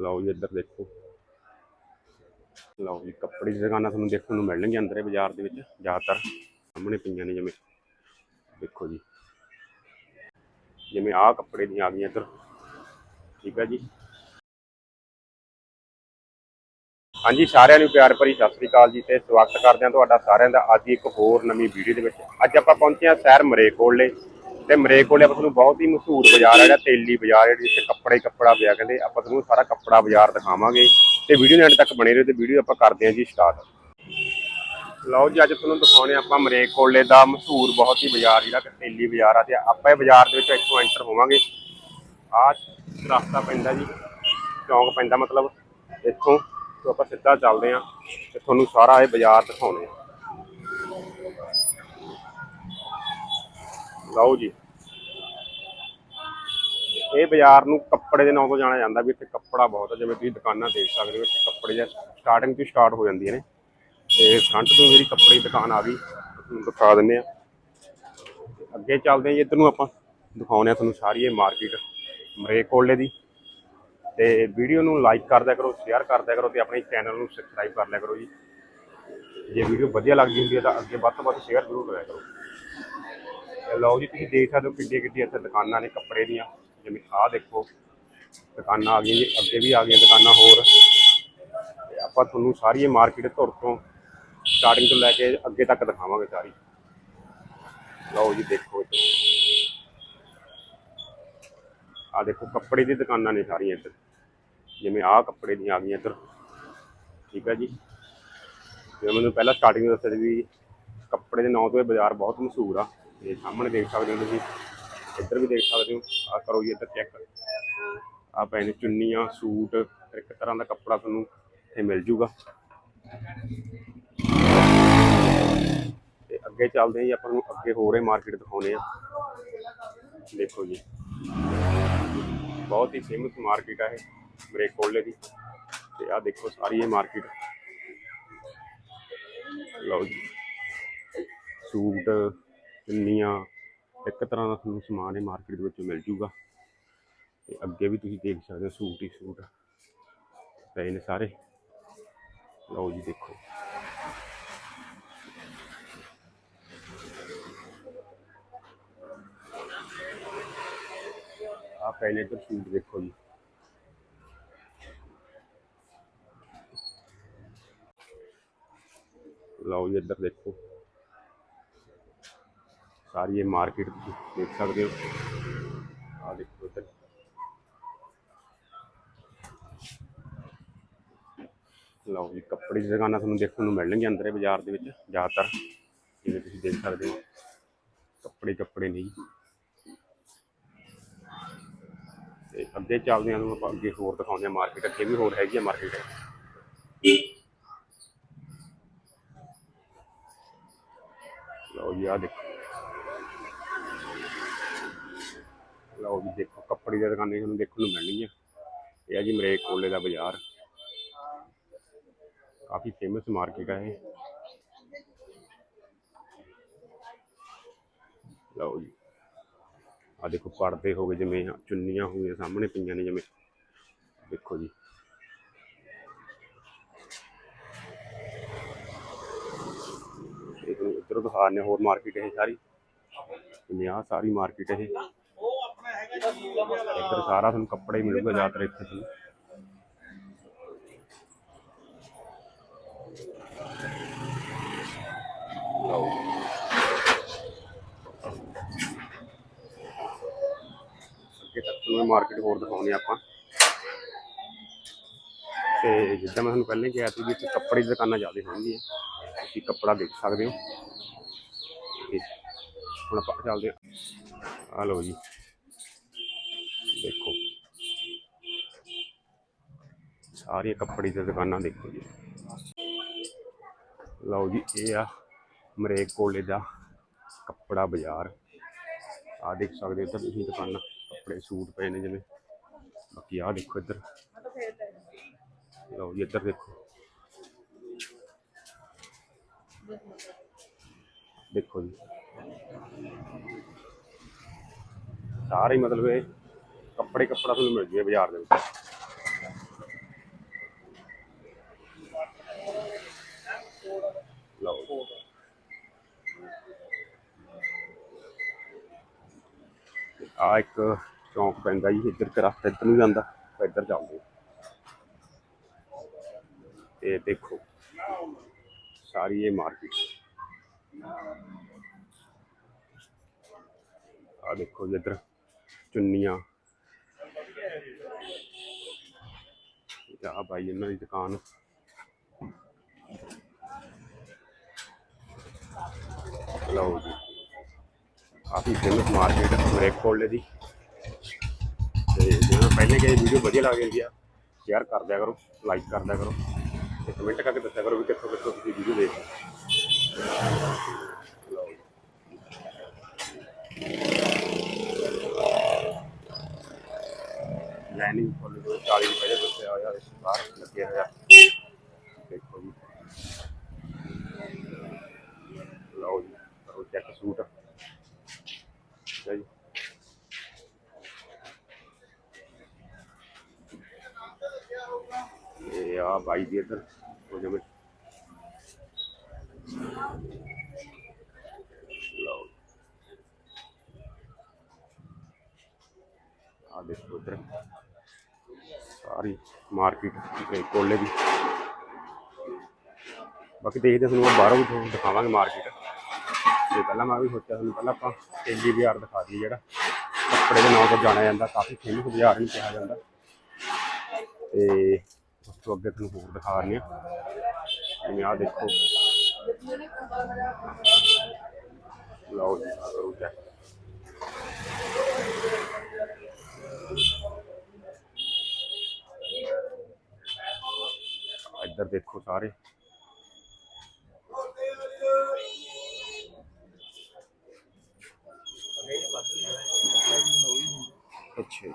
ਲਓ ਜੀ ਇੱਧਰ ਦੇਖੋ। ਲਓ ਜੀ, ਕੱਪੜੇ ਦੀਆਂ ਦੁਕਾਨਾਂ ਤੁਹਾਨੂੰ ਦੇਖਣ ਨੂੰ ਮਿਲਣਗੀਆਂ ਅੰਦਰੇ ਬਾਜ਼ਾਰ ਦੇ ਵਿੱਚ, ਜ਼ਿਆਦਾਤਰ। ਸਾਹਮਣੇ ਪਈਆਂ ਨੇ ਜਿਵੇਂ। ਦੇਖੋ ਜੀ। ਜਿਵੇਂ ਆਹ ਕੱਪੜੇ ਦੀਆਂ ਆ ਗਈਆਂ ਇੱਧਰ। ਠੀਕ ਹੈ ਜੀ। ਹਾਂਜੀ, ਸਾਰਿਆਂ ਨੂੰ ਪਿਆਰ ਭਰੀ ਸਤਿ ਸ੍ਰੀ ਅਕਾਲ ਜੀ ਤੇ ਸਵਾਗਤ ਕਰਦੇ ਹਾਂ ਤੁਹਾਡਾ ਸਾਰਿਆਂ ਦਾ ਅੱਜ ਇੱਕ ਹੋਰ ਨਵੀਂ ਵੀਡੀਓ ਦੇ ਵਿੱਚ। ਅੱਜ ਆਪਾਂ ਪਹੁੰਚੇ ਹਾਂ ਸ਼ਹਿਰ ਮਰੇਕੋਲੇ ਤੇ ਮਰੇਕੋਲੇ ਆਪਾਂ ਤੁਹਾਨੂੰ ਬਹੁਤ ਹੀ ਮਸ਼ਹੂਰ ਬਾਜ਼ਾਰ ਹੈ ਜਿਹੜਾ ਤੇਲੀ ਬਾਜ਼ਾਰ ਹੈ ਜਿੱਥੇ ਕੱਪੜਾ ਹੀ ਕੱਪੜਾ ਪਿਆ, ਕਹਿੰਦੇ ਆਪਾਂ ਤੁਹਾਨੂੰ ਸਾਰਾ ਕੱਪੜਾ ਬਾਜ਼ਾਰ ਦਿਖਾਵਾਂਗੇ ਤੇ ਵੀਡੀਓ ਦੇ ਅੰਤ ਤੱਕ ਬਣੇ ਰਹੋ ਤੇ ਵੀਡੀਓ ਆਪਾਂ ਕਰਦੇ ਹਾਂ ਜੀ ਸਟਾਰਟ ਲਓ ਜੀ, ਅੱਜ ਤੁਹਾਨੂੰ ਦਿਖਾਉਣੇ ਆਪਾਂ ਮਰੇਕੋਲੇ ਦਾ ਮਸ਼ਹੂਰ ਬਹੁਤ ਹੀ ਬਾਜ਼ਾਰ, ਜਿਹੜਾ ਕਿ ਤੇਲੀ ਬਾਜ਼ਾਰ ਆ ਤੇ ਆਪਾਂ ਇਹ ਬਾਜ਼ਾਰ ਦੇ ਵਿੱਚ ਇੱਥੋਂ ਐਂਟਰ ਹੋਵਾਂਗੇ। ਆਹ ਰਸਤਾ ਪੈਂਦਾ ਜੀ, ਚੌਂਕ ਪੈਂਦਾ ਮਤਲਬ, ਇੱਥੋਂ ਤੋਂ ਆਪਾਂ ਸਿੱਧਾ ਚੱਲਦੇ ਆਂ ਤੇ ਤੁਹਾਨੂੰ ਸਾਰਾ ਇਹ ਬਾਜ਼ਾਰ ਦਿਖਾਉਣੇ ਆ। ਲਓ ਜੀ। ਇਹ ਬਾਜ਼ਾਰ ਨੂੰ ਕੱਪੜੇ ਦੇ ਨਾਂ ਤੋਂ ਜਾਣਿਆ ਜਾਂਦਾ ਵੀ ਇੱਥੇ ਕੱਪੜਾ ਬਹੁਤ ਹੈ ਜਿਵੇਂ ਤੁਸੀਂ ਦੁਕਾਨਾਂ ਦੇਖ ਸਕਦੇ ਹੋ, ਇੱਥੇ ਕੱਪੜੇ ਜਾਂ ਸਟਾਰਟਿੰਗ ਤੋਂ ਸਟਾਰਟ ਹੋ ਜਾਂਦੀਆਂ ਨੇ। ਤੇ ਫਰੰਟ ਤੋਂ ਜਿਹੜੀ ਕੱਪੜੇ ਦੀ ਦੁਕਾਨ ਆ ਗਈ, ਤੁਹਾਨੂੰ ਦਿਖਾ ਦਿੰਦੇ ਆ ਅੱਗੇ ਚੱਲਦੇ ਹਾਂ ਜੀ, ਇੱਧਰ ਨੂੰ ਆਪਾਂ ਦਿਖਾਉਂਦੇ ਆ ਤੁਹਾਨੂੰ ਸਾਰੀ ਇਹ ਮਾਰਕੀਟ ਮਰੇਕੋਲੇ ਦੀ। ਤੇ ਵੀਡੀਓ ਨੂੰ ਲਾਈਕ ਕਰਦਿਆ ਕਰੋ ਸ਼ੇਅਰ ਕਰਦਿਆ ਕਰੋ ਤੇ ਆਪਣੇ ਚੈਨਲ ਨੂੰ ਸਬਸਕ੍ਰਾਈਬ ਕਰ ਲਿਆ ਕਰੋ ਜੀ। ਜੇ ਵੀਡੀਓ ਵਧੀਆ ਲੱਗਦੀ ਹੁੰਦੀ ਹੈ ਤਾਂ ਅੱਗੇ ਵੱਧ ਤੋਂ ਵੱਧ ਸ਼ੇਅਰ ਜ਼ਰੂਰ ਕਰਿਆ ਕਰੋ। ਲਓ ਜੀ, ਤੁਸੀਂ ਦੇਖ ਸਕਦੇ ਹੋ ਕਿੱਡੀਆਂ ਕਿੱਡੀਆਂ ਇੱਥੇ ਦੁਕਾਨਾਂ ਨੇ ਕੱਪੜੇ ਦੀਆਂ। ਜਿਵੇਂ ਆਹ ਦੇਖੋ, ਦੁਕਾਨਾਂ ਆ ਗਈਆਂ ਜੀ, ਅੱਗੇ ਵੀ ਆ ਗਈਆਂ ਦੁਕਾਨਾਂ ਹੋਰ। ਤੇ ਆਪਾਂ ਤੁਹਾਨੂੰ ਸਾਰੀ ਇਹ ਮਾਰਕੀਟ ਧੁਰ ਤੋਂ ਸਟਾਰਟਿੰਗ ਤੋਂ ਲੈ ਕੇ ਅੱਗੇ ਤੱਕ ਦਿਖਾਵਾਂਗੇ ਸਾਰੀ। ਲਓ ਜੀ, ਦੇਖੋ ਇੱਥੇ। ਆ ਦੇਖੋ, ਕੱਪੜੇ ਦੀ ਦੁਕਾਨਾਂ ਨੇ ਸਾਰੀਆਂ ਇੱਧਰ। ਜਿਵੇਂ ਆਹ ਕੱਪੜੇ ਦੀਆਂ ਆ ਗਈਆਂ ਇੱਧਰ। ਠੀਕ ਹੈ ਜੀ। ਜਿਵੇਂ ਮੈਨੂੰ ਪਹਿਲਾਂ ਸਟਾਰਟਿੰਗ ਵਿੱਚ ਦੱਸਿਆ ਸੀ ਵੀ ਕੱਪੜੇ ਦੇ ਨਾਂ ਤੋਂ ਇਹ ਬਾਜ਼ਾਰ ਬਹੁਤ ਮਸ਼ਹੂਰ ਆ। ਤੇ ਸਾਹਮਣੇ ਦੇਖ ਸਕਦੇ ਹੋ ਤੁਸੀਂ, ਇੱਧਰ ਵੀ ਦੇਖ ਸਕਦੇ ਹੋ ਆ ਕਰੋ ਜੀ ਇੱਧਰ ਚੈੱਕ ਆ ਪਏ ਚੁੰਨੀਆਂ, ਸੂਟ ਇੱਕ ਤਰ੍ਹਾਂ ਦਾ ਕੱਪੜਾ ਤੁਹਾਨੂੰ ਇੱਥੇ ਮਿਲ ਜੂਗਾ। ਤੇ ਅੱਗੇ ਚੱਲਦੇ ਹਾਂ ਜੀ, ਆਪਾਂ ਨੂੰ ਅੱਗੇ ਹੋਰ ਇਹ ਮਾਰਕੀਟ ਦਿਖਾਉਣੇ ਆ। ਦੇਖੋ ਜੀ। ਬਹੁਤ ਹੀ ਫੇਮਸ ਮਾਰਕੀਟ ਆ ਇਹ ਮਰੇਕੋਲੇ ਦੀ। ਤੇ ਆ ਦੇਖੋ ਸਾਰੀ ਇਹ ਮਾਰਕੀਟ ਲਓ ਜੀ। ਸੂਟ ਚੁੰਨੀਆਂ ਇੱਕ ਤਰ੍ਹਾਂ ਦਾ ਤੁਹਾਨੂੰ ਸਮਾਨ ਇਹ ਮਾਰਕੀਟ ਦੇ ਵਿੱਚ ਮਿਲ ਜੂਗਾ। ਤੇ ਅੱਗੇ ਵੀ ਤੁਸੀਂ ਦੇਖ ਸਕਦੇ ਹੋ ਸੂਟ ਹੀ ਸੂਟ ਪਏ ਨੇ ਸਾਰੇ। ਲਓ ਜੀ ਦੇਖੋ। ਆ ਪਹਿਲੇ ਨੇ ਇੱਧਰ ਸੂਟ ਦੇਖੋ ਜੀ। ਲਓ ਜੀ ਇੱਧਰ ਦੇਖੋ। ਸਾਰੀ ਇਹ ਮਾਰਕੀਟ ਤੁਸੀਂ ਦੇਖ ਸਕਦੇ ਹੋ। ਆ ਦੇਖੋ ਇੱਧਰ। ਲਓ ਜੀ, ਕੱਪੜੇ ਦੀ ਦੁਕਾਨਾਂ ਤੁਹਾਨੂੰ ਦੇਖਣ ਨੂੰ ਮਿਲਣਗੀਆਂ ਅੰਦਰੇ ਬਾਜ਼ਾਰ ਦੇ ਵਿੱਚ, ਜ਼ਿਆਦਾਤਰ, ਜਿਵੇਂ ਤੁਸੀਂ ਦੇਖ ਸਕਦੇ ਹੋ। ਕੱਪੜੇ ਕੱਪੜੇ ਨਹੀਂ ਤੇ ਅੱਗੇ ਚੱਲਦੇ ਹਾਂ, ਤੁਹਾਨੂੰ ਆਪਾਂ ਅੱਗੇ ਹੋਰ ਦਿਖਾਉਂਦੇ ਹਾਂ ਮਾਰਕੀਟ, ਅੱਗੇ ਵੀ ਹੋਰ ਹੈਗੀ ਆ ਮਾਰਕੀਟ। ਲਓ ਜੀ ਆ ਦੇਖੋ। ਲਓ ਜੀ, ਦੇਖੋ, ਕੱਪੜੇ ਦੀਆਂ ਦੁਕਾਨਾਂ ਤੁਹਾਨੂੰ ਦੇਖਣ ਨੂੰ ਮਿਲਣਗੀਆਂ। ਇਹ ਆ ਜੀ ਮਰੇਕ ਕੋਲੇ ਦਾ ਬਾਜ਼ਾਰ। ਕਾਫੀ ਫੇਮਸ ਮਾਰਕੀਟ ਹੈ ਲਓ ਜੀ। ਆ ਦੇਖੋ, ਪਰਦੇ ਹੋ ਗਏ ਜਿਵੇਂ ਚੁੰਨੀਆਂ ਹੋ ਗਈਆਂ, ਸਾਹਮਣੇ ਪਈਆਂ ਨੇ ਜਿਵੇਂ। ਦੇਖੋ ਜੀ। ਇਹ ਤੁਹਾਨੂੰ ਨੇ ਹੋਰ ਮਾਰਕੀਟ ਇਹ ਸਾਰੀ। ਜਿਵੇਂ ਆਹ ਸਾਰੀ ਮਾਰਕੀਟ ਇਹ। ਇੱਧਰ ਸਾਰਾ ਤੁਹਾਨੂੰ ਕੱਪੜੇ ਹੀ ਮਿਲੂਗਾ ਜ਼ਿਆਦਾਤਰ ਇੱਥੇ ਤੁਹਾਨੂੰ। ਅੱਗੇ ਤੱਕ ਤੁਹਾਨੂੰ ਮਾਰਕੀਟ ਹੋਰ ਦਿਖਾਉਣੀ ਆਪਾਂ। ਤੇ ਜਿੱਦਾਂ ਮੈਂ ਤੁਹਾਨੂੰ ਪਹਿਲਾਂ ਕਿਹਾ ਸੀ ਵੀ ਇੱਥੇ ਕੱਪੜੇ ਦੀ ਦੁਕਾਨਾਂ ਜ਼ਿਆਦਾ ਹੋਣਗੀਆਂ। ਤੁਸੀਂ ਕੱਪੜਾ ਦੇਖ ਸਕਦੇ ਹੋ। ਹੁਣ ਆਪਾਂ ਚੱਲਦੇ ਹਾਂ। ਆ ਲਓ ਜੀ ਦੇਖੋ ਸਾਰੀਆਂ ਕੱਪੜੇ ਦੀਆਂ ਦੁਕਾਨਾਂ ਦੇਖੋ ਜੀ। ਲਓ ਜੀ, ਇਹ ਆ ਮਰੇਕ ਕੋਲੇ ਦਾ ਕੱਪੜਾ ਬਾਜ਼ਾਰ। ਆ ਦੇਖ ਸਕਦੇ ਇੱਧਰ ਤੁਸੀਂ ਦੁਕਾਨਾਂ, ਕੱਪੜੇ ਸੂਟ ਪਏ ਨੇ ਜਿਵੇਂ। ਬਾਕੀ ਆ ਦੇਖੋ ਇੱਧਰ। ਲਓ ਜੀ, ਇੱਧਰ ਦੇਖੋ। ਦੇਖੋ ਜੀ। ਸਾਰੇ ਮਤਲਬ ਇਹ ਕੱਪੜੇ ਕੱਪੜਾ ਤੁਹਾਨੂੰ ਮਿਲ ਜੂਗਾ ਬਾਜ਼ਾਰ ਦੇ ਵਿੱਚ। ਆ ਇੱਕ ਚੌਂਕ ਪੈਂਦਾ ਜੀ, ਇੱਧਰ ਤੇ ਰਸਤਾ, ਇੱਧਰ ਨੂੰ ਜਾਂਦਾ ਇੱਧਰ ਚੱਲਦੇ ਹਾਂ। ਤੇ ਦੇਖੋ, ਸਾਰੀ ਇਹ ਮਾਰਕੀਟ। ਆ ਦੇਖੋ ਜੀ ਇੱਧਰ, ਚੁੰਨੀਆਂ। ਆ ਭਾਈ ਇਹਨਾਂ ਦੀ ਦੁਕਾਨ। ਲਓ ਜੀ। ਕਾਫੀ ਫੇਮਸ ਮਾਰਕੀਟ ਮਰੇਕ ਕੋਲੇ ਦੀ ਤੇ ਜਿਵੇਂ ਪਹਿਲੇ ਕਹੇ ਵੀਡੀਓ ਵਧੀਆ ਲੱਗ ਰਹੀ ਆ। ਸ਼ੇਅਰ ਕਰ ਦਿਆ ਕਰੋ ਲਾਈਕ ਕਰ ਦਿਆ ਕਰੋ। ਤੇ ਕਮੈਂਟ ਕਰਕੇ ਦੱਸਿਆ ਕਰੋ ਵੀ ਕਿੱਥੋਂ ਕਿੱਥੋਂ ਤੁਸੀਂ ਵੀਡੀਓ ਦੇਖ ਰਹੇ ਹੋ। ਲਓ ਜੀ। 40 ਰੁਪਏ ਦੱਸਿਆ ਹੋਇਆ, ਇਸ ਬਾਹਰ ਲੱਗੇ ਹੋਇਆ। ਦੇਖੋ ਜੀ। ਲਓ ਜੀ, ਕਰੋ ਚੈੱਕ ਸੂਟ। ਠੀਕ ਜੀ ਇਹ ਆ ਬਾਈ ਦੀ ਇੱਧਰ ਹੋ ਜਾਵੇ ਲਓ ਆ ਦੇਖੋ ਇੱਧਰ ਸਾਰੀ ਮਾਰਕੀਟ ਕੋਲੇ ਦੀ ਬਾਕੀ ਦੇਖਦੇ ਹਾਂ ਤੁਹਾਨੂੰ ਬਾਹਰੋਂ ਵੀ ਤੁਹਾਨੂੰ ਦਿਖਾਵਾਂਗੇ ਮਾਰਕੀਟ ਤੇ ਪਹਿਲਾਂ ਮੈਂ ਵੀ ਸੋਚਿਆ ਤੁਹਾਨੂੰ ਪਹਿਲਾਂ ਆਪਾਂ ਤੇਲੀ ਬਾਜ਼ਾਰ ਦਿਖਾ ਦਈਏ ਜਿਹੜਾ। ਕੱਪੜੇ ਦੇ ਨਾਂ ਤੋਂ ਜਾਣਿਆ ਜਾਂਦਾ, ਕਾਫੀ ਫੇਮਸ ਬਾਜ਼ਾਰ ਨੂੰ ਕਿਹਾ ਜਾਂਦਾ। ਤੇ ਉਸ ਤੋਂ ਅੱਗੇ ਤੁਹਾਨੂੰ ਹੋਰ ਦਿਖਾ ਰਹੇ ਹਾਂ। ਜਿਵੇਂ ਆਹ ਦੇਖੋ। ਲਓ ਜੀ, ਆਹ ਕਰੋ ਇੱਧਰ ਦੇਖੋ ਸਾਰੇ। ਅੱਛਾ ਜੀ।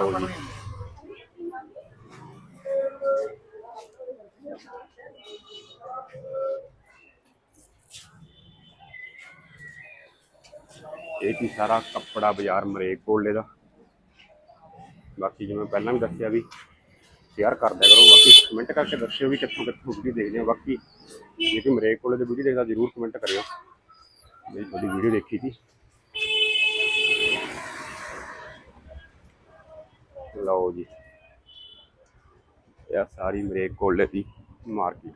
ਲਓ ਜੀ। ਇਹ ਕੀ ਸਾਰਾ ਕੱਪੜਾ ਬਾਜ਼ਾਰ ਮਰੇਕ ਕੋਲੇ ਦਾ ਬਾਕੀ ਜਿਵੇਂ ਪਹਿਲਾਂ ਵੀ ਦੱਸਿਆ ਵੀ ਸ਼ੇਅਰ ਕਰ ਦਿਆ ਕਰੋ। ਬਾਕੀ ਕਮੈਂਟ ਕਰਕੇ ਦੱਸਿਓ ਵੀ ਕਿੱਥੋਂ ਕਿੱਥੋਂ ਵੀਡੀਓ ਦੇਖਦੇ ਹੋ। ਬਾਕੀ ਜੇ ਕੋਈ ਮਰੇਕ ਕੋਲੇ ਦੀ ਵੀਡੀਓ ਦੇਖਦਾ, ਜਰੂਰ ਕਮੈਂਟ ਕਰਿਓ। ਮੇਰੀ ਤੁਹਾਡੀ ਵੀਡੀਓ ਦੇਖੀ ਸੀ। ਲਓ ਜੀ। ਇਹ ਸਾਰੀ ਮਰੇਕ ਕੋਲੇ ਦੀ ਮਾਰਕੀਟ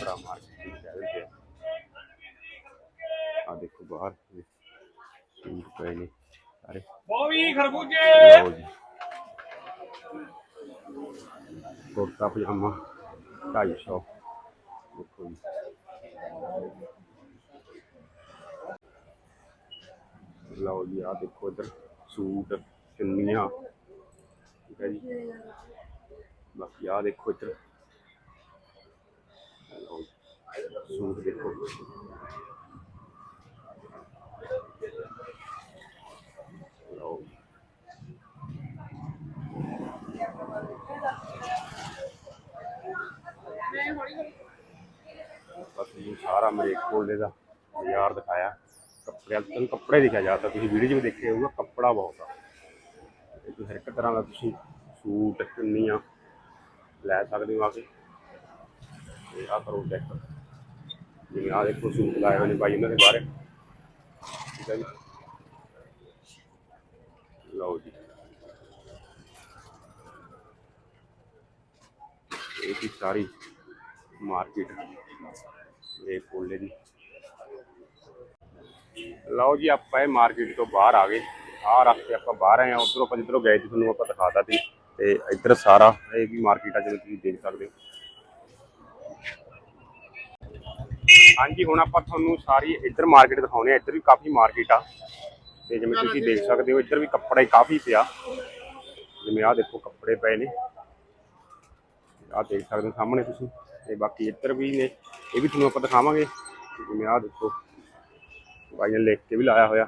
ਬੜਾ ਮਾਰਕੀਟ ਚੱਲਦੀ ਹੈ ਆ ਦੇਖੋ ਬਾਹਰ। ਸੂਟ ਪਏ ਨੇ ਸਾਰੇ। ਬੋਵੀ ਖਰਬੂਜੇ। ਲਓ ਜੀ। ਕੁੜਤਾ ਪਜਾਮਾ 250 ਦੇਖੋ ਜੀ। ਲਓ ਜੀ ਆ ਦੇਖੋ ਇੱਧਰ ਸੂਟ ਚੁੰਨੀਆਂ ਠੀਕ ਹੈ ਜੀ। ਬਾਕੀ ਆ ਦੇਖੋ ਇੱਧਰ। ਲਓ ਸੂਟ ਦੇਖੋ। ਲਓ ਜੀ। ਬਾਕੀ ਸਾਰਾ ਮੇਰੇ ਕੋਲੇ ਦਾ ਬਾਜ਼ਾਰ ਦਿਖਾਇਆ। ਕੱਪੜੇ ਤੁਹਾਨੂੰ ਕੱਪੜੇ ਦਿਖਿਆ ਜਾਂਦਾ ਤੁਸੀਂ ਵੀਡੀਓ 'ਚ ਵੀ ਦੇਖਿਆ ਹੋਊਗਾ, ਕੱਪੜਾ ਬਹੁਤ ਆ। ਤੁਸੀਂ ਹਰ ਇੱਕ ਤਰ੍ਹਾਂ ਦਾ ਤੁਸੀਂ ਸੂਟ, ਚੁੰਨੀਆਂ ਲੈ ਸਕਦੇ ਹੋ ਆ ਕੇ। ਤੇ ਆ ਕਰੋ ਚੈੱਕ ਜਿਵੇਂ ਆ ਦੇਖੋ ਸੂਟ ਲਾਏ ਹੋਏ ਨੇ ਬਾਈ ਉਹਨਾਂ ਦੇ ਬਾਰੇ। ਠੀਕ ਹੈ ਜੀ। ਲਓ ਜੀ। ਇਹ ਕੀ ਸਾਰੀ ਮਾਰਕੀਟ ਇਹ ਕੋਲੇ ਦੀ ਲਓ ਜੀ, ਆਪਾਂ ਇਹ ਮਾਰਕੀਟ ਤੋਂ ਬਾਹਰ ਆ ਗਏ। ਆਹ ਰਸਤੇ ਆਪਾਂ ਬਾਹਰ ਆਏ ਆ ਉਧਰੋਂ ਆਪਾਂ ਜਿੱਧਰੋਂ ਗਏ ਸੀ, ਤੁਹਾਨੂੰ ਆਪਾਂ ਦਿਖਾਤਾ ਸੀ। ਤੇ ਇੱਧਰ ਸਾਰਾ ਇਹ ਵੀ ਮਾਰਕੀਟ ਆ, ਜਿਵੇਂ ਤੁਸੀਂ ਦੇਖ ਸਕਦੇ ਹੋ। ਹਾਂਜੀ, ਹੁਣ ਆਪਾਂ ਤੁਹਾਨੂੰ ਸਾਰੀ ਇੱਧਰ ਮਾਰਕੀਟ ਦਿਖਾਉਣੇ ਆ ਇੱਧਰ ਵੀ ਕਾਫੀ ਮਾਰਕੀਟ ਆ। ਤੇ ਜਿਵੇਂ ਤੁਸੀਂ ਦੇਖ ਸਕਦੇ ਹੋ, ਇੱਧਰ ਵੀ ਕੱਪੜਾ ਹੀ ਕਾਫੀ ਪਿਆ। ਜਿਵੇਂ ਆਹ ਦੇਖੋ, ਕੱਪੜੇ ਪਏ ਨੇ। ਆਹ ਦੇਖ ਸਕਦੇ ਹੋ ਸਾਹਮਣੇ ਤੁਸੀਂ। ਤੇ ਬਾਕੀ ਇੱਧਰ ਵੀ ਨੇ। ਇਹ ਵੀ ਤੁਹਾਨੂੰ ਆਪਾਂ ਦਿਖਾਵਾਂਗੇ। ਜਿਵੇਂ ਆਹ ਦੇਖੋ। ਬਾਈ ਨੇ ਲਿਖ ਕੇ ਵੀ ਲਾਇਆ ਹੋਇਆ।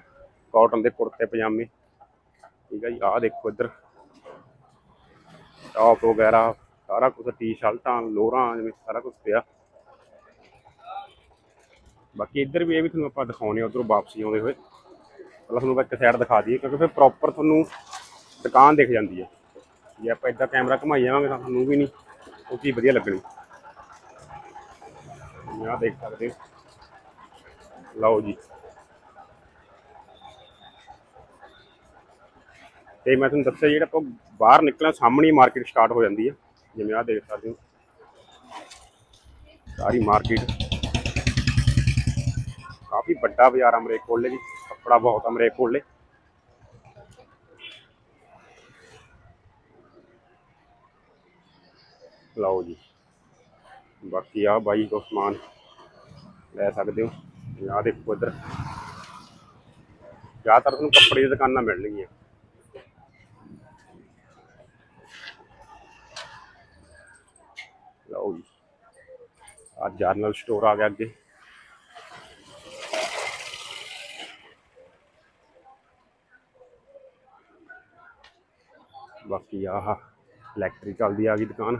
ਕਾਟਨ ਦੇ ਕੁੜਤੇ, ਪਜਾਮੇ। ਠੀਕ ਹੈ ਜੀ, ਆਹ ਦੇਖੋ ਇੱਧਰ। ਟੌਪ ਵਗੈਰਾ, ਸਾਰਾ ਕੁਝ ਟੀ-ਸ਼ਰਟਾਂ, ਲੋਰਾਂ, ਜਿਵੇਂ ਸਾਰਾ ਕੁਝ ਪਿਆ। ਬਾਕੀ ਇੱਧਰ ਵੀ ਇਹ ਵੀ ਤੁਹਾਨੂੰ ਆਪਾਂ ਦਿਖਾਉਣੇ ਉਧਰੋਂ ਵਾਪਸੀ ਆਉਂਦੇ ਹੋਏ। ਪਹਿਲਾਂ ਤੁਹਾਨੂੰ ਇੱਕ ਸਾਈਡ ਦਿਖਾ ਦਈਏ, ਕਿਉਂਕਿ ਫਿਰ ਪ੍ਰੋਪਰ ਤੁਹਾਨੂੰ ਦੁਕਾਨ ਦਿਖ ਜਾਂਦੀ ਹੈ ਜੇ ਆਪਾਂ ਇੱਦਾਂ ਕੈਮਰਾ ਘੁਮਾਈ ਜਾਵਾਂਗੇ ਤਾਂ ਤੁਹਾਨੂੰ ਵੀ ਨਹੀਂ, ਉਹ ਚੀਜ਼ ਵਧੀਆ ਲੱਗਣੀ। ਆਹ ਦੇਖ ਸਕਦੇ ਹੋ। ਲਓ ਜੀ। ਤੇ ਮੈਂ ਤੁਹਾਨੂੰ ਦੱਸਿਆ ਜਿਹੜਾ ਆਪਾਂ ਬਾਹਰ ਨਿਕਲਣਾ, ਸਾਹਮਣੇ ਮਾਰਕੀਟ ਸਟਾਰਟ ਹੋ ਜਾਂਦੀ ਹੈ ਜਿਵੇਂ ਆਹ ਦੇਖ ਸਕਦੇ ਹੋ। ਸਾਰੀ ਮਾਰਕੀਟ ਕਾਫੀ ਵੱਡਾ ਬਾਜ਼ਾਰ ਆ ਕੋਲੇ ਜੀ ਕੱਪੜਾ ਬਹੁਤ ਆ ਕੋਲੇ। ਲਓ ਜੀ। ਬਾਕੀ ਆ ਬਾਈ ਕੋ ਸਮਾਨ ਲੈ ਸਕਦੇ ਹੋ। ਆਹ ਦੇਖੋ ਇੱਧਰ। ਜ਼ਿਆਦਾਤਰ ਤੁਹਾਨੂੰ ਕੱਪੜੇ ਦੀ ਦੁਕਾਨਾਂ ਮਿਲਣਗੀਆਂ। ਲਓ ਜੀ। ਆ ਜਰਨਲ ਸਟੋਰ ਆ ਗਿਆ ਅੱਗੇ। ਬਾਕੀ ਆਹ ਇਲੈਕਟ੍ਰੀਕਲ ਦੀ ਆ ਗਈ ਦੁਕਾਨ।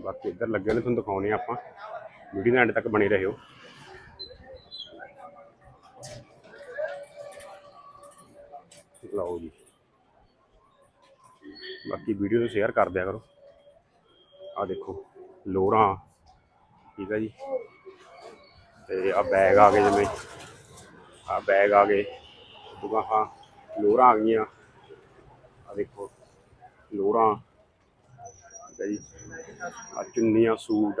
ਬਾਕੀ ਇੱਧਰ ਲੱਗੇ ਨੇ, ਤੁਹਾਨੂੰ ਦਿਖਾਉਣੇ ਆਪਾਂ। ਵੀਡੀਓ ਐਂਡ ਤੱਕ ਬਣੇ ਰਹਿਓ ਲਓ ਜੀ। ਬਾਕੀ ਵੀਡੀਓ ਨੂੰ ਸ਼ੇਅਰ ਕਰ ਦਿਆ ਕਰੋ। ਆ ਦੇਖੋ ਲੋਰਾਂ ਠੀਕ ਹੈ ਜੀ। ਤੇ ਆ ਬੈਗ ਆ ਗਏ ਜਿਵੇਂ। ਆ ਬੈਗ ਆ ਗਏ। ਦੁਗਾਹਾਂ ਲੋਰਾਂ ਆ ਗਈਆਂ। ਆ ਦੇਖੋ ਲੋਰਾਂ ਠੀਕ ਹੈ ਜੀ। ਆ ਚੁੰਨੀਆਂ, ਸੂਟ।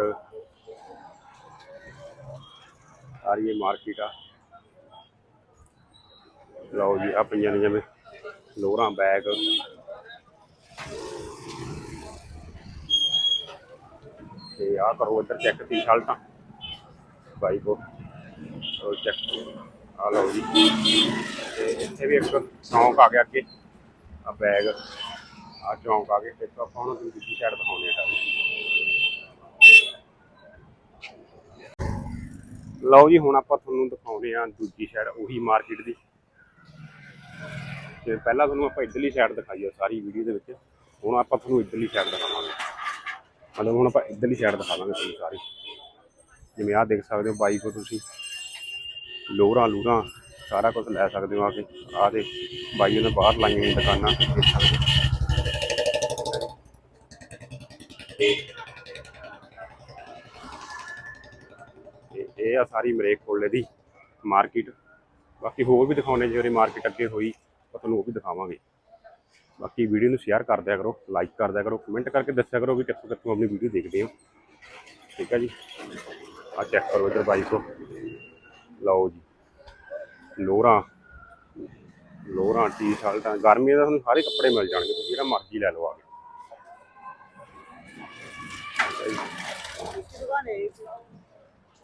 ਸਾਰੀ ਇਹ ਮਾਰਕੀਟ ਆ। ਲਓ ਜੀ ਆ ਪਈਆਂ ਨੇ ਜਿਵੇਂ। ਲੋਰਾਂ ਬੈਗ ਤੇ ਆ ਕਰੋ ਇੱਧਰ ਚੈੱਕ ਟੀ-ਸ਼ਰਟਾਂ ਬਾਈ ਕੋ ਉਹ ਚੈੱਕ ਆ ਲਓ ਜੀ। ਤੇ ਇੱਥੇ ਵੀ ਇੱਕ ਚੌਂਕ ਆ ਗਿਆ ਅੱਗੇ। ਆ ਬੈਗ ਆ ਚੌਂਕ ਆ ਗਿਆ ਤੇ ਆਪਾਂ ਉਹਨਾਂ ਨੂੰ ਦੂਜੀ ਸਾਈਡ ਦਿਖਾਉਣੇ ਆ ਲਓ ਜੀ, ਹੁਣ ਆਪਾਂ ਤੁਹਾਨੂੰ ਦਿਖਾਉਣੇ ਆ ਦੂਜੀ ਸਾਈਡ ਉਹੀ ਮਾਰਕੀਟ ਦੀ। ਤੇ ਪਹਿਲਾਂ ਤੁਹਾਨੂੰ ਆਪਾਂ ਇੱਧਰਲੀ ਸਾਈਡ ਦਿਖਾਈ ਆ ਸਾਰੀ ਵੀਡੀਓ ਦੇ ਵਿੱਚ। ਹੁਣ ਆਪਾਂ ਤੁਹਾਨੂੰ ਇੱਧਰਲੀ ਸਾਈਡ ਦਿਖਾਵਾਂਗੇ। ਮਤਲਬ ਹੁਣ ਆਪਾਂ ਇੱਧਰਲੀ ਸਾਈਡ ਦਿਖਾਵਾਂਗੇ ਤੁਹਾਨੂੰ ਸਾਰੀ। ਜਿਵੇਂ ਆਹ ਦੇਖ ਸਕਦੇ ਹੋ ਬਾਈ ਕੋ ਤੁਸੀਂ। ਲੋਰਾਂ ਲੂਰਾਂ, ਸਾਰਾ ਕੁਝ ਲੈ ਸਕਦੇ ਹੋ ਆ ਕੇ। ਆ ਦੇ ਬਾਈ ਨੇ ਬਾਹਰ ਲਾਈਆਂ ਹੋਈਆਂ ਦੁਕਾਨਾਂ। ਦੇਖ ਸਕਦੇ ਹੋ ਇਹ ਆ ਸਾਰੀ ਮਰੇਕ ਕੋਲੇ ਦੀ ਮਾਰਕੀਟ ਬਾਕੀ ਹੋਰ ਵੀ ਦਿਖਾਉਣੇ ਜਿਹੜੇ ਮਾਰਕੀਟ ਅੱਗੇ ਹੋਈ। ਤੁਹਾਨੂੰ ਉਹ ਵੀ ਦਿਖਾਵਾਂਗੇ। ਬਾਕੀ ਵੀਡੀਓ ਨੂੰ ਸ਼ੇਅਰ ਕਰ ਦਿਆ ਕਰੋ ਲਾਈਕ ਕਰ ਦਿਆ ਕਰੋ ਕਮੈਂਟ ਕਰਕੇ ਦੱਸਿਆ ਕਰੋ ਵੀ ਕਿੱਥੋਂ ਕਿੱਥੋਂ ਆਪਣੀ ਵੀਡੀਓ ਦੇਖਦੇ ਹੋ। ਠੀਕ ਹੈ ਜੀ? ਆ ਚੈੱਕ ਕਰੋ ਇਧਰ ਬਾਈ ਕੋ ਲਓ ਜੀ। ਲੋਰਾਂ ਲੋਰਾਂ ਟੀ-ਸ਼ਰਟਾਂ ਗਰਮੀਆਂ ਦਾ ਤੁਹਾਨੂੰ ਸਾਰੇ ਕੱਪੜੇ ਮਿਲ ਜਾਣਗੇ, ਤੁਸੀਂ ਜਿਹੜਾ ਮਰਜ਼ੀ ਲੈ ਲਓ ਆ ਕੇ।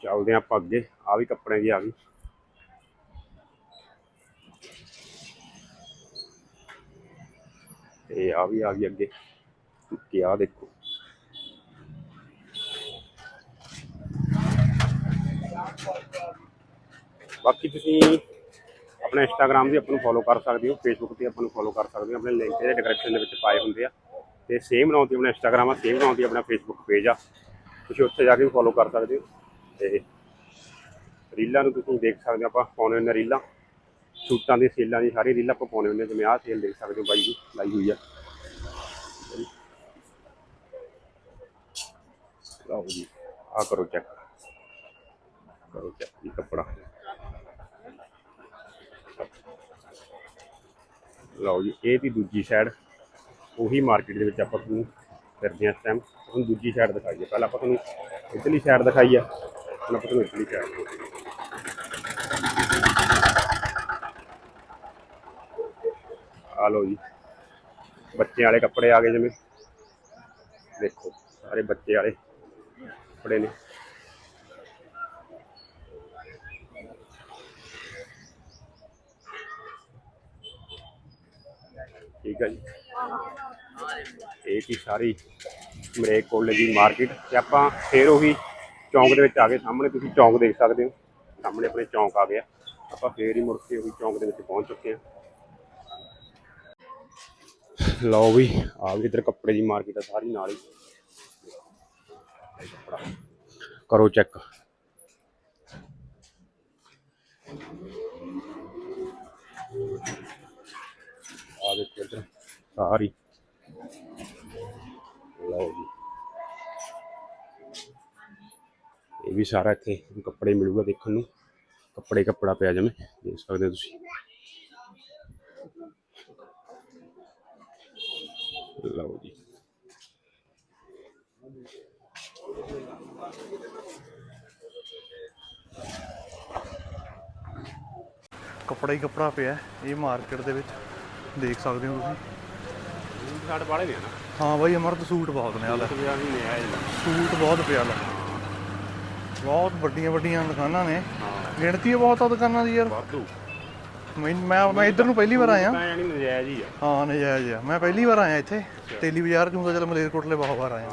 ਚੱਲਦੇ ਹਾਂ ਆਪਾਂ ਅੱਗੇ ਆ ਵੀ ਕੱਪੜਿਆਂ ਦੀ ਆ ਗਈ। ਤੇ ਆ ਵੀ, ਆ ਗਈ ਅੱਗੇ। ਕਿ ਆ ਦੇਖੋ। ਬਾਕੀ ਤੁਸੀਂ ਆਪਣਾ ਇੰਸਟਾਗ੍ਰam ਵੀ ਆਪਾਂ ਨੂੰ ਫੋਲੋ ਕਰ ਸਕਦੇ ਹੋ ਫੇਸਬੁੱਕ ਤੇ ਆਪਾਂ ਨੂੰ ਫੋਲੋ ਕਰ ਸਕਦੇ ਹੋ, ਆਪਣੇ ਲਿੰਕ ਇਹਦੇ ਡਿਸਕ੍ਰਿਪਸ਼ਨ ਦੇ ਵਿੱਚ ਪਾਏ ਹੁੰਦੇ ਆ। ਤੇ ਸੇਮ ਨਾਮ ਤੇ ਆਪਣਾ ਇੰਸਟਾਗ੍ਰam ਆ ਸੇਮ ਨਾਮ ਤੇ ਆਪਣਾ ਫੇਸਬੁੱਕ ਪੇਜ ਆ। ਤੁਸੀਂ ਉੱਥੇ ਜਾ ਕੇ ਵੀ ਫੋਲੋ ਕਰ ਸਕਦੇ ਹੋ। ਤੇ ਰੀਲਾਂ ਨੂੰ ਤੁਸੀਂ ਦੇਖ ਸਕਦੇ ਹੋ ਆਪਾਂ ਪਾਉਣੇ ਹੁੰਦੇ ਰੀਲਾਂ। ਸੂਟਾਂ ਦੀ, ਸੇਲਾਂ ਦੀ ਸਾਰੀ ਰੀਲਾਂ ਆਪਾਂ ਪਾਉਣੇ ਹੁੰਦੇ ਜਿਵੇਂ ਆਹ ਸੇਲ ਦੇਖ ਸਕਦੇ ਹੋ ਬਾਈ ਜੀ, ਲਾਈ ਹੋਈ ਆ। ਲਓ ਜੀ ਆ ਕਰੋ ਚੈੱਕ ਕਰੋ ਚੈੱਕ ਇਹ ਕੱਪੜਾ। ਲਓ ਜੀ, ਇਹ ਦੀ ਦੂਜੀ ਸਾਈਡ ਉਹੀ ਮਾਰਕੀਟ ਦੇ ਵਿੱਚ ਆਪਾਂ ਤੁਹਾਨੂੰ ਫਿਰਦੇ ਹਾਂ ਇਸ ਟਾਈਮ ਤੁਹਾਨੂੰ ਦੂਜੀ ਸਾਈਡ ਦਿਖਾਈਏ ਪਹਿਲਾਂ ਆਪਾਂ ਤੁਹਾਨੂੰ ਇੱਧਰਲੀ ਸਾਈਡ ਦਿਖਾਈ ਆ। ਹੁਣ ਆਪਾਂ ਤੁਹਾਨੂੰ ਇੱਧਰਲੀ ਸਾਈਡ ਆ ਲਓ ਜੀ। ਬੱਚਿਆਂ ਵਾਲੇ ਕੱਪੜੇ ਆ ਗਏ ਜਿਵੇਂ। ਦੇਖੋ, ਸਾਰੇ ਬੱਚੇ ਵਾਲੇ ਕੱਪੜੇ ਨੇ। ਠੀਕ ਹੈ ਜੀ। ਇਹ ਕੀ ਸਾਰੀ ਮਰੇਕ ਕੋਲੇ ਦੀ ਮਾਰਕੀਟ ਤੇ ਆਪਾਂ ਫੇਰ ਉਹੀ ਚੌਂਕ ਦੇ ਵਿੱਚ ਆ ਗਏ। ਸਾਹਮਣੇ ਤੁਸੀਂ ਚੌਂਕ ਦੇਖ ਸਕਦੇ ਹੋ। ਸਾਹਮਣੇ ਆਪਣੇ ਚੌਂਕ ਆ ਗਿਆ। ਆਪਾਂ ਫੇਰ ਹੀ ਮੁੜ ਕੇ ਉਹੀ ਚੌਂਕ ਦੇ ਵਿੱਚ ਪਹੁੰਚ ਚੁੱਕੇ ਹਾਂ। ਲਓ ਵੀ ਆ ਵੀ ਇਧਰ ਕੱਪੜੇ ਦੀ ਮਾਰਕੀਟ ਆ ਸਾਰੀ ਨਾਲ ਹੀ। ਕਰੋ ਚੈੱਕ ਆ ਦੇਖੋ ਇੱਧਰ, ਸਾਰੀ। ਲਓ ਜੀ। ਇਹ ਵੀ ਸਾਰਾ ਇੱਥੇ ਕੱਪੜੇ ਮਿਲੂਗਾ ਦੇਖਣ ਨੂੰ। ਕੱਪੜੇ ਕੱਪੜਾ ਪਿਆ ਜਿਵੇਂ, ਦੇਖ ਸਕਦੇ ਹੋ ਤੁਸੀਂ। ਲਓ ਜੀ ਕੱਪੜਾ ਹੀ ਕੱਪੜਾ ਪਿਆ। ਇਹ ਮਾਰਕੀਟ ਦੇ ਵਿੱਚ ਦੇਖ ਸਕਦੇ ਹੋ ਤੁਸੀਂ। ਸਾਡੇ ਬਾਲੇ ਨੇ ਨਾ। ਹਾਂ ਬਾਈ ਅਮਰਤ ਸੂਟ ਬਹੁਤ ਨੇ ਹਾਲ ਵੀ ਆ ਵੀ ਨੇ ਆਏ ਜੀ ਸੂਟ ਬਹੁਤ ਪਿਆ ਲੈ। ਬਹੁਤ ਵੱਡੀਆਂ ਵੱਡੀਆਂ ਦੁਕਾਨਾਂ ਨੇ। ਹਾਂ। ਗਿਣਤੀ ਬਹੁਤ ਆ ਦੁਕਾਨਾਂ ਦੀ ਯਾਰ। ਵਾਧੂ। ਮੈਂ ਮੈਂ ਮੈਂ ਇੱਧਰ ਨੂੰ ਪਹਿਲੀ ਵਾਰ ਆਇਆ। ਤਾਂ ਯਾਨੀ ਨਜਾਇਜ਼ ਹੀ ਆ। ਹਾਂ ਨਜਾਇਜ਼ ਆ। ਮੈਂ ਪਹਿਲੀ ਵਾਰ ਆਇਆ ਇੱਥੇ। ਤੇਲੀ ਬਾਜ਼ਾਰ ਚੋਂ ਤਾਂ ਚਲ ਮਲੇਰਕੋਟਲੇ ਬਹੁਤ ਵਾਰ ਆਇਆ।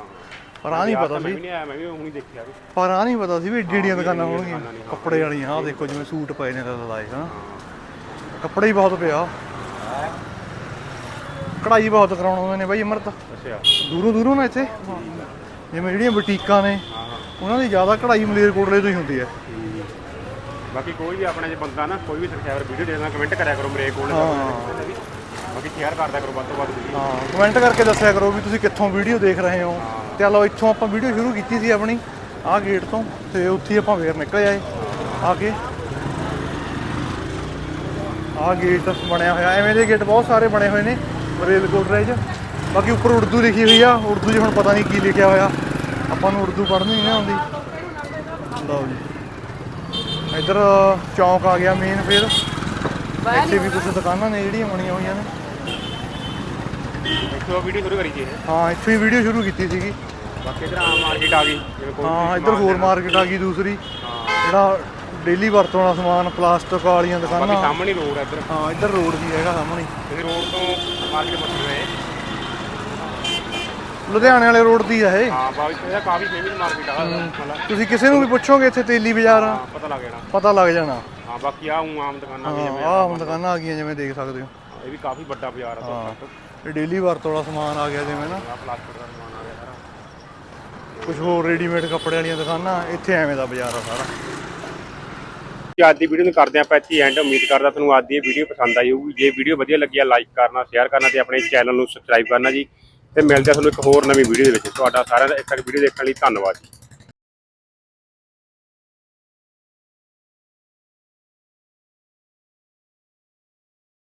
ਪਰ ਆ ਨਹੀਂ ਪਤਾ ਮੈਂ ਸੀ। ਵੀ ਨਹੀਂ ਆਇਆ ਮੈਂ ਵੀ ਹੁਣੀ ਦੇਖਿਆ ਵੀ ਪਰ ਆ ਨਹੀਂ ਪਤਾ ਸੀ ਵੀ ਏਡੀ ਏਡੀਆਂ ਦੁਕਾਨਾਂ ਹੋਣਗੀਆਂ। ਕੱਪੜੇ ਵਾਲੀਆਂ ਆਹ ਦੇਖੋ ਜਿਵੇਂ ਸੂਟ ਪਏ ਨੇ ਲਾਏ ਹਨਾ। ਕੱਪੜੇ ਹੀ ਬਹੁਤ ਪਿਆ। ਕਢਾਈ ਬਹੁਤ ਕਰਾਉਣ ਆਉਂਦੇ ਨੇ ਬਾਈ ਅਮਰਤ। ਅੱਛਾ। ਦੂਰੋਂ ਦੂਰੋਂ ਨਾ ਇੱਥੇ। ਜਿਵੇਂ ਜਿਹੜੀਆਂ ਬੁਟੀਕਾਂ ਨੇ ਹਾਂ ਹਾਂ। ਉਹਨਾਂ ਦੀ ਜ਼ਿਆਦਾ ਕਢਾਈ ਮਲੇਰਕੋਟਲੇ ਤੋਂ ਹੀ ਹੁੰਦੀ ਹੈ। ਬਾਕੀ ਕੋਈ ਵੀ ਆਪਣਾ ਜੇ ਬੰਦਾ ਨਾ ਕੋਈ ਵੀ ਸਬਸਕ੍ਰਾਈਬਰ ਵੀਡੀਓ ਦੇਖਦਾ ਕਮੈਂਟ ਕਰਿਆ ਕਰੋ ਮੇਰੇ ਕੋਲ। ਬਾਕੀ ਸ਼ੇਅਰ ਕਰਦਾ ਕਰੋ ਵੱਧ ਤੋਂ ਵੱਧ ਵੀਡੀਓ ਹਾਂ ਕਮੈਂਟ ਕਰਕੇ ਦੱਸਿਆ ਕਰੋ ਵੀ ਤੁਸੀਂ ਕਿੱਥੋਂ ਵੀਡੀਓ ਦੇਖ ਰਹੇ ਹੋ। ਤੇ ਆ ਲਓ ਇੱਥੋਂ ਆਪਾਂ ਵੀਡੀਓ ਸ਼ੁਰੂ ਕੀਤੀ ਸੀ ਆਪਣੀ ਆਹ ਗੇਟ ਤੋਂ ਤੇ ਉੱਥੇ ਆਪਾਂ ਫੇਰ ਨਿਕਲ ਆਏ ਆ ਕੇ ਆਹ ਗੇਟ ਬਣਿਆ ਹੋਇਆ ਐਵੇਂ ਦੇ ਗੇਟ ਬਹੁਤ ਸਾਰੇ ਬਣੇ ਹੋਏ ਨੇ ਰੇਲ ਕੋਟਰੇ 'ਚ ਬਾਕੀ ਉੱਪਰ ਉਰਦੂ ਲਿਖੀ ਹੋਈ ਆ ਉਰਦੂ 'ਚ ਹੁਣ ਪਤਾ ਨਹੀਂ ਕੀ ਲਿਖਿਆ ਹੋਇਆ। ਆਪਾਂ ਨੂੰ ਉਰਦੂ ਪੜ੍ਹਨੀ ਨਹੀਂ ਆਉਂਦੀ। ਲਓ ਜੀ। ਇੱਧਰ ਚੌਂਕ ਆ ਗਿਆ ਮੇਨ ਫਿਰ। ਇੱਥੇ ਵੀ ਕੁਝ ਦੁਕਾਨਾਂ ਨੇ ਜਿਹੜੀਆਂ ਬਣੀਆਂ ਹੋਈਆਂ ਨੇ। ਇੱਥੋਂ ਵੀਡੀਓ ਸ਼ੁਰੂ ਕਰੀ ਜੀ ਹਾਂ ਇੱਥੇ ਹੀ ਵੀਡੀਓ ਸ਼ੁਰੂ ਕੀਤੀ ਸੀਗੀ। ਬਾਕੀ ਇਧਰ ਆਮ ਮਾਰਕੀਟ ਆ ਗਈ ਜਿਵੇਂ ਕੋਈ ਹਾਂ ਇੱਧਰ ਹੋਰ। ਮਾਰਕੀਟ ਆ ਗਈ ਦੂਸਰੀ। ਹਾਂ। ਜਿਹੜਾ ਡੇਲੀ ਵਰਤੋਂ ਵਾਲਾ ਸਮਾਨ ਪਲਾਸਟਿਕ ਵਾਲੀਆਂ ਬਾਕੀ ਦੁਕਾਨਾਂ ਸਾਹਮਣੇ ਰੋਡ ਇੱਧਰ। ਹਾਂ ਇੱਧਰ ਰੋਡ ਵੀ ਹੈਗਾ ਸਾਹਮਣੇ। ਇਹ ਰੋਡ ਤੋਂ ਮਾਰਕੀਟ ਪਹੁੰਚੇ ਹੋਏ। ਲੁਧਿਆਣੇ ਵਾਲੇ ਰੋਡ ਦੀ ਇਹ। ਹਾਂ ਬਾਕੀ ਇਹਦਾ ਕਾਫੀ ਫੇਮਸ ਮਾਰਕੀਟ ਆ। ਮਤਲਬ ਤੁਸੀਂ ਕਿਸੇ ਨੂੰ ਵੀ ਪੁੱਛੋਗੇ ਇੱਥੇ ਤੇਲੀ ਬਾਜ਼ਾਰ? ਆ, ਹਾਂ, ਪਤਾ ਲੱਗ ਜਾਣਾ। ਪਤਾ ਲੱਗ ਜਾਣਾ। ਹਾਂ ਬਾਕੀ ਆ ਊਂ ਆਮ ਦੁਕਾਨਾਂ ਵੀ ਹਾਂ ਜਿਵੇਂ ਆਹ ਹੁਣ ਦੁਕਾਨਾਂ ਆ ਗਈਆਂ ਜਿਵੇਂ ਦੇਖ ਸਕਦੇ ਹੋ। ਇਹ ਵੀ ਕਾਫੀ ਵੱਡਾ ਬਾਜ਼ਾਰ ਆ ਹਾਂ। ਤੋਂ ਇਹ ਡੇਲੀ ਵਰਤੋਂ ਵਾਲਾ ਸਮਾਨ ਆ ਗਿਆ ਜਿਵੇਂ ਨਾ। ਆ ਪਲਾਸਟਿਕ ਦਾ ਸਮਾਨ ਆ ਗਿਆ ਸਾਰਾ। ਕੁਝ ਹੋਰ ਰੈਡੀਮੇਡ ਕੱਪੜੇ ਵਾਲੀਆਂ ਦੁਕਾਨਾਂ ਇੱਥੇ ਐਵੇਂ ਦਾ ਬਾਜ਼ਾਰ ਆ ਸਾਰਾ। ਕਿ ਅੱਜ ਦੀ ਵੀਡੀਓ ਨੂੰ ਕਰਦੇ ਆਪਾਂ ਇੱਥੇ ਐਂਡ ਉਮੀਦ ਕਰਦਾ ਤੁਹਾਨੂੰ ਅੱਜ ਦੀ ਇਹ ਵੀਡੀਓ ਪਸੰਦ ਆਈ ਹੋਊਗੀ। ਜੇ ਵੀਡੀਓ ਵਧੀਆ ਲੱਗੀ ਆ ਲਾਈਕ ਕਰਨਾ ਸ਼ੇਅਰ ਕਰਨਾ ਤੇ ਆਪਣੇ ਚੈਨਲ ਨੂੰ ਸਬਸਕ੍ਰਾਈਬ ਕਰਨਾ ਜੀ। ਤੇ ਮਿਲਦੇ ਆ ਤੁਹਾਨੂੰ ਇੱਕ ਹੋਰ ਨਵੀਂ ਵੀਡੀਓ ਦੇ ਵਿੱਚ। ਤੁਹਾਡਾ ਸਾਰਿਆਂ ਦਾ ਇੱਕ ਤੱਕ ਵੀਡੀਓ ਦੇਖਣ ਲਈ ਧੰਨਵਾਦ ਜੀ।